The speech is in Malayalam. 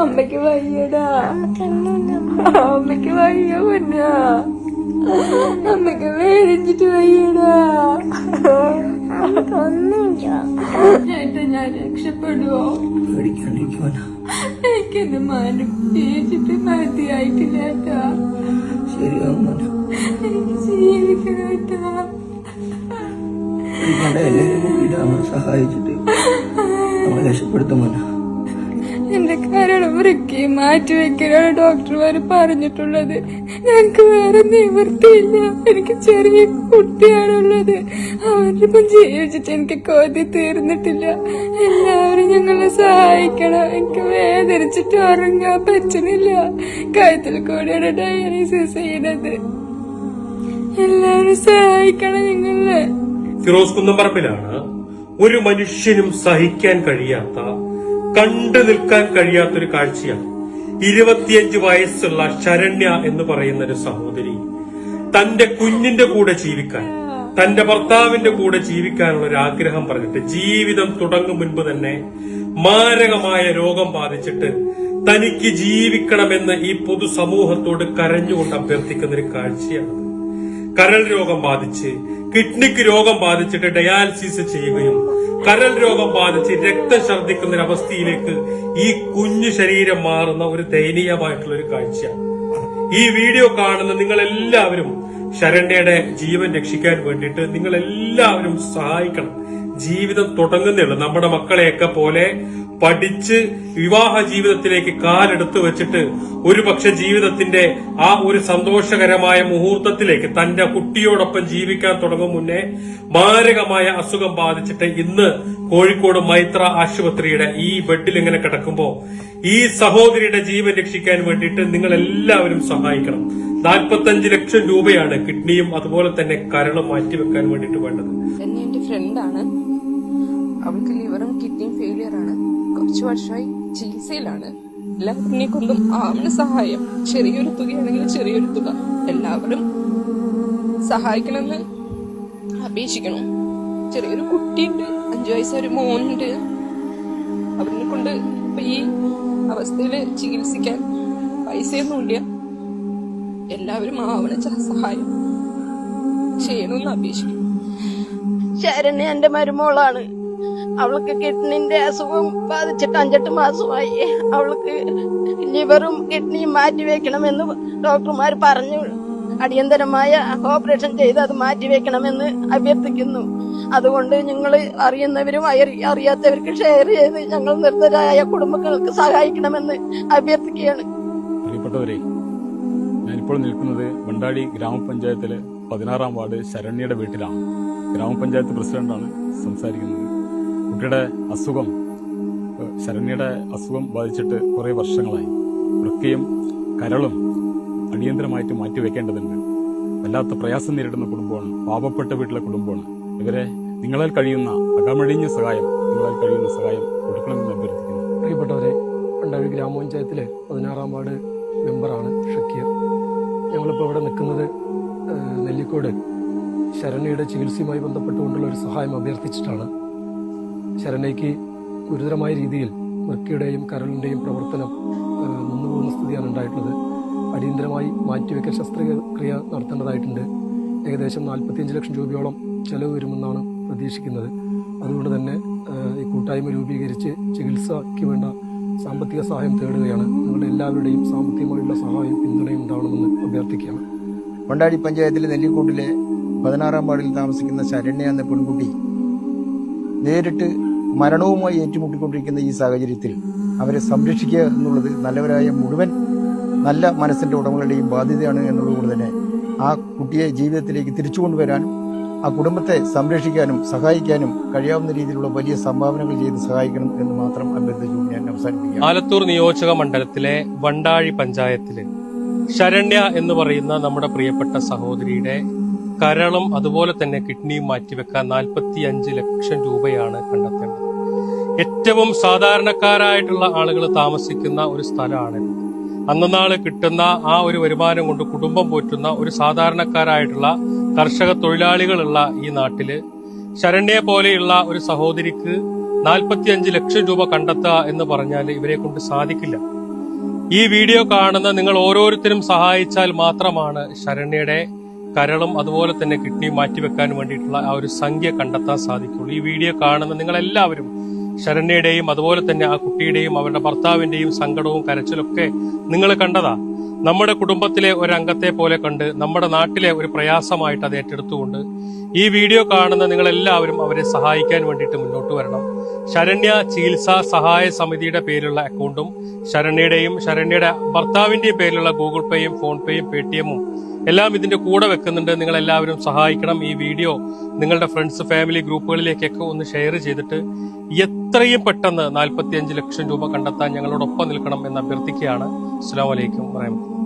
അമ്മയ്ക്ക് വയ്യടാ. അമ്മയ്ക്ക് വയ്യ പൊന്ന. അമ്മയ്ക്ക് വേദനിച്ചിട്ട് വയ്യടാ. ഞാൻ രക്ഷപ്പെടുവോ? എനിക്കെന്റെ മാനം ജീവിച്ചിട്ട് മതിയായിട്ടില്ല എനിക്ക് ജീവിക്കണം സഹായിച്ചിട്ട് അവൻ വൃക്കി മാറ്റി വെക്കാനാണ് ഡോക്ടർമാര് പറഞ്ഞിട്ടുള്ളത്. ഞങ്ങക്ക് വേറെ നിവൃത്തിയില്ല. എനിക്ക് ചെറിയ കുട്ടിയാണുള്ളത്. അവരിപ്പം ജീവിച്ചിട്ട് എനിക്ക് കൊതി തീർന്നിട്ടില്ല. എല്ലാവരും ഞങ്ങളെ സഹായിക്കണം. എനിക്ക് വേദനിച്ചിട്ട് ഉറങ്ങാൻ പറ്റുന്നില്ല. കഴുത്തിൽ കൂടെയാണ് ഡയാലിസിസ് ചെയ്യണത്. എല്ലാവരും സഹായിക്കണം ഞങ്ങളെ. ഫിറോസ് കുന്നംപറമ്പിലാണ് ഒരു മനുഷ്യനും സഹിക്കാൻ കഴിയാത്ത കണ്ടു നിൽക്കാൻ കഴിയാത്തൊരു കാഴ്ചയാണ്. ഇരുപത്തിയഞ്ച് വയസ്സുള്ള ശരണ്യ എന്ന് പറയുന്ന ഒരു സഹോദരി. തന്റെ കുഞ്ഞിന്റെ കൂടെ ജീവിക്കാൻ തന്റെ ഭർത്താവിന്റെ കൂടെ ജീവിക്കാനുള്ള ഒരു ആഗ്രഹം പറഞ്ഞിട്ട് ജീവിതം തുടങ്ങും മുൻപ് തന്നെ മാരകമായ രോഗം ബാധിച്ചിട്ട് തനിക്ക് ജീവിക്കണമെന്ന് ഈ പൊതുസമൂഹത്തോട് കരഞ്ഞുകൊണ്ട് അഭ്യർത്ഥിക്കുന്ന ഒരു കാഴ്ചയാണ്. കരൾ രോഗം ബാധിച്ച് കിഡ്നിക്ക് രോഗം ബാധിച്ചിട്ട് ഡയാലിസിസ് ചെയ്യുകയും കരൾ രോഗം ബാധിച്ച് രക്തം ഛർദ്ദിക്കുന്ന ഒരു അവസ്ഥയിലേക്ക് ഈ കുഞ്ഞു ശരീരം മാറുന്ന ഒരു ദയനീയമായിട്ടുള്ള ഒരു കാഴ്ചയാണ്. ഈ വീഡിയോ കാണുന്ന നിങ്ങൾ എല്ലാവരും ശരണ്യയുടെ ജീവൻ രക്ഷിക്കാൻ വേണ്ടിയിട്ട് നിങ്ങൾ എല്ലാവരും സഹായിക്കണം. ജീവിതം തുടങ്ങുന്നേ ഉള്ളൂ. നമ്മുടെ മക്കളെയൊക്കെ പോലെ പഠിച്ച് വിവാഹ ജീവിതത്തിലേക്ക് കാലെടുത്ത് വെച്ചിട്ട് ഒരു പക്ഷെ ജീവിതത്തിന്റെ ആ ഒരു സന്തോഷകരമായ മുഹൂർത്തത്തിലേക്ക് തന്റെ കുട്ടിയോടൊപ്പം ജീവിക്കാൻ തുടങ്ങും മുന്നേ മാരകമായ അസുഖം ബാധിച്ചിട്ട് ഇന്ന് കോഴിക്കോട് മൈത്ര ആശുപത്രിയുടെ ഈ ബെഡിൽ ഇങ്ങനെ കിടക്കുമ്പോൾ ഈ സഹോദരിയുടെ ജീവൻ രക്ഷിക്കാൻ വേണ്ടിയിട്ട് നിങ്ങൾ എല്ലാവരും സഹായിക്കണം. നാൽപ്പത്തഞ്ച് ലക്ഷം രൂപയാണ് കിഡ്നിയും അതുപോലെ തന്നെ കരളും മാറ്റിവെക്കാൻ വേണ്ടിട്ട് വേണ്ടത്. എന്നെ എന്റെ ഫ്രണ്ടാണ് അവൾക്ക് ലിവറും കിഡ്നിയും ഫെയിലിയർ ആണ്. കുറച്ചു വർഷമായി ചികിത്സയിലാണ്. എല്ലാവരിനെ കൊണ്ടും ആവുന്ന സഹായം. ചെറിയൊരു തുകയാണെങ്കിൽ ചെറിയൊരു തുക. എല്ലാവരും സഹായിക്കണമെന്ന് അപേക്ഷിക്കണം. ചെറിയൊരു കുട്ടിയുണ്ട്. അഞ്ചു വയസ്സൊരു മോനുണ്ട് അവരിനെ കൊണ്ട് ഇപ്പൊ ഈ അവസ്ഥയിൽ ചികിത്സിക്കാൻ പൈസയൊന്നുമില്ല എല്ലാവരും ആവണ സഹായം ചെയ്യണമെന്ന് അപേക്ഷിക്കും ശരണ്യ എന്റെ മരുമോളാണ്. അവൾക്ക് കിഡ്നിന്റെ അസുഖം ബാധിച്ചിട്ട് അഞ്ചെട്ട് മാസമായി. അവൾക്ക് ലിവറും കിഡ്നിയും മാറ്റി വെക്കണമെന്ന് ഡോക്ടർമാർ പറഞ്ഞു. അടിയന്തരമായ ഓപ്പറേഷൻ ചെയ്ത് അത് മാറ്റിവെക്കണമെന്ന് അഭ്യർത്ഥിക്കുന്നു. അതുകൊണ്ട് നിങ്ങൾ അറിയുന്നവരും അറി- അറിയാത്തവർക്ക് ഷെയർ ചെയ്ത് ഞങ്ങൾ നിർദ്ധരായ കുടുംബങ്ങൾക്ക് സഹായിക്കണമെന്ന് അഭ്യർത്ഥിക്കുകയാണ്. പ്രിയപ്പെട്ടവരെ ഞാനിപ്പോൾ നിൽക്കുന്നത് വണ്ടാടി ഗ്രാമപഞ്ചായത്തിലെ പതിനാറാം വാർഡ് ശരണ്യയുടെ വീട്ടിലാണ്. ഗ്രാമപഞ്ചായത്ത് പ്രസിഡന്റാണ് സംസാരിക്കുന്നത്. കുട്ടിയുടെ അസുഖം ശരണ്യയുടെ അസുഖം ബാധിച്ചിട്ട് കുറേ വർഷങ്ങളായി. വൃക്കയും കരളും അടിയന്തരമായിട്ട് മാറ്റിവെക്കേണ്ടതുണ്ട്. വല്ലാത്ത പ്രയാസം നേരിടുന്ന കുടുംബമാണ് പാപപ്പെട്ട വീട്ടിലെ കുടുംബമാണ്. ഇവരെ നിങ്ങളാൽ കഴിയുന്ന അകമഴിഞ്ഞ സഹായം നിങ്ങളാൽ കഴിയുന്ന സഹായം കൊടുക്കണമെന്ന് അഭ്യർത്ഥിക്കുന്നു. പ്രിയപ്പെട്ടവരെ പണ്ടാഴി ഗ്രാമപഞ്ചായത്തിലെ പതിനാറാം വാർഡ് മെമ്പറാണ് ഷക്കീർ. ഞങ്ങളിപ്പോൾ ഇവിടെ നിൽക്കുന്നത് നെല്ലിക്കോട് ശരണയുടെ ചികിത്സയുമായി ബന്ധപ്പെട്ടുകൊണ്ടുള്ള ഒരു സഹായം അഭ്യർത്ഥിച്ചിട്ടാണ്. ശരണയ്ക്ക് ഗുരുതരമായ രീതിയിൽ വൃക്കയുടെയും കരളിന്റെയും പ്രവർത്തനം നിന്നുപോകുന്ന സ്ഥിതിയാണ് ഉണ്ടായിട്ടുള്ളത്. അടിയന്തരമായി മാറ്റിവെക്കൽ ശസ്ത്രക്രിയ നടത്തേണ്ടതായിട്ടുണ്ട്. ഏകദേശം നാൽപ്പത്തിയഞ്ച് ലക്ഷം രൂപയോളം ചെലവ് വരുമെന്നാണ് പ്രതീക്ഷിക്കുന്നത്. അതുകൊണ്ട് തന്നെ ഈ കൂട്ടായ്മ രൂപീകരിച്ച് ചികിത്സയ്ക്ക് വേണ്ട സാമ്പത്തിക സഹായം തേടുകയാണ്. നിങ്ങളുടെ എല്ലാവരുടെയും സാമ്പത്തികമായിട്ടുള്ള സഹായം പിന്തുണയും ഉണ്ടാവണമെന്ന് അഭ്യർത്ഥിക്കുകയാണ്. കൊണ്ടാടി പഞ്ചായത്തിലെ നെല്ലിക്കോട്ടിലെ പതിനാറാം വാർഡിൽ താമസിക്കുന്ന ശരണ്യ എന്ന പെൺകുട്ടി നേരിട്ട് മരണവുമായി ഏറ്റുമുട്ടിക്കൊണ്ടിരിക്കുന്ന ഈ സാഹചര്യത്തിൽ അവരെ സംരക്ഷിക്കുക എന്നുള്ളത് നല്ലവരായ മുഴുവൻ നല്ല മനസ്സിന്റെ ഉടമകളുടെയും ബാധ്യതയാണ് എന്നുള്ളതുകൊണ്ട് തന്നെ ആ കുട്ടിയെ ജീവിതത്തിലേക്ക് തിരിച്ചു കൊണ്ടുവരാനും ആ കുടുംബത്തെ സംരക്ഷിക്കാനും സഹായിക്കാനും കഴിയാവുന്ന രീതിയിലുള്ള വലിയ സംഭാവനകൾ ചെയ്ത് സഹായിക്കണം എന്ന് മാത്രം അഭ്യർത്ഥിച്ചു ഞാൻ അവസാനിപ്പിക്കാം ആലത്തൂർ നിയോജക മണ്ഡലത്തിലെ വണ്ടാഴി പഞ്ചായത്തിൽ ശരണ്യ എന്ന് പറയുന്ന നമ്മുടെ പ്രിയപ്പെട്ട സഹോദരിയുടെ കരളും അതുപോലെ തന്നെ കിഡ്നിയും മാറ്റിവെക്കാൻ നാൽപ്പത്തി അഞ്ച് ലക്ഷം രൂപയാണ് കണ്ടെത്തേണ്ടത്. ഏറ്റവും സാധാരണക്കാരായിട്ടുള്ള ആളുകൾ താമസിക്കുന്ന ഒരു സ്ഥലമാണിത്. അന്നനാൾ കിട്ടുന്ന ആ ഒരു വരുമാനം കൊണ്ട് കുടുംബം പോറ്റുന്ന ഒരു സാധാരണക്കാരായിട്ടുള്ള കർഷക തൊഴിലാളികളുള്ള ഈ നാട്ടിൽ ശരണ്യെ പോലെയുള്ള ഒരു സഹോദരിക്ക് നാൽപ്പത്തിയഞ്ച് ലക്ഷം രൂപ കണ്ടെത്തുക എന്ന് പറഞ്ഞാൽ ഇവരെ കൊണ്ട് സാധിക്കില്ല. ഈ വീഡിയോ കാണുന്ന നിങ്ങൾ ഓരോരുത്തരും സഹായിച്ചാൽ മാത്രമാണ് ശരണ്യയുടെ കരളും അതുപോലെ തന്നെ കിഡ്നിയും മാറ്റിവെക്കാൻ വേണ്ടിയിട്ടുള്ള ആ ഒരു സംഖ്യ കണ്ടെത്താൻ സാധിക്കുള്ളൂ. ഈ വീഡിയോ കാണുന്ന നിങ്ങൾ എല്ലാവരും ശരണ്യയുടെയും അതുപോലെ തന്നെ ആ കുട്ടിയുടെയും അവരുടെ ഭർത്താവിന്റെയും സങ്കടവും കരച്ചിലൊക്കെ നിങ്ങൾ കണ്ടതാ. നമ്മുടെ കുടുംബത്തിലെ ഒരു അംഗത്തെ പോലെ കണ്ട് നമ്മുടെ നാട്ടിലെ ഒരു പ്രയാസമായിട്ട് അത് ഏറ്റെടുത്തുകൊണ്ട് ഈ വീഡിയോ കാണുന്ന നിങ്ങളെല്ലാവരും അവരെ സഹായിക്കാൻ വേണ്ടിയിട്ട് മുന്നോട്ട് വരണം. ശരണ്യ ചികിത്സാ സഹായ സമിതിയുടെ പേരിലുള്ള അക്കൗണ്ടും ശരണ്യയുടെയും ശരണ്യയുടെ ഭർത്താവിന്റെയും പേരിലുള്ള ഗൂഗിൾ പേയും ഫോൺ പേയും പേ എല്ലാം ഇതിന്റെ കൂടെ വെക്കുന്നുണ്ട്. നിങ്ങൾ എല്ലാവരും സഹായിക്കണം. ഈ വീഡിയോ നിങ്ങളുടെ ഫ്രണ്ട്സ് ഫാമിലി ഗ്രൂപ്പുകളിലേക്കൊക്കെ ഒന്ന് ഷെയർ ചെയ്തിട്ട് എത്രയും പെട്ടെന്ന് നാൽപ്പത്തിയഞ്ച് ലക്ഷം രൂപ കണ്ടെത്താൻ ഞങ്ങളോടൊപ്പം നിൽക്കണം എന്ന് അഭ്യർത്ഥിക്കുകയാണ്. അസ്സാം വലൈക്കും വറഹമത്തുള്ള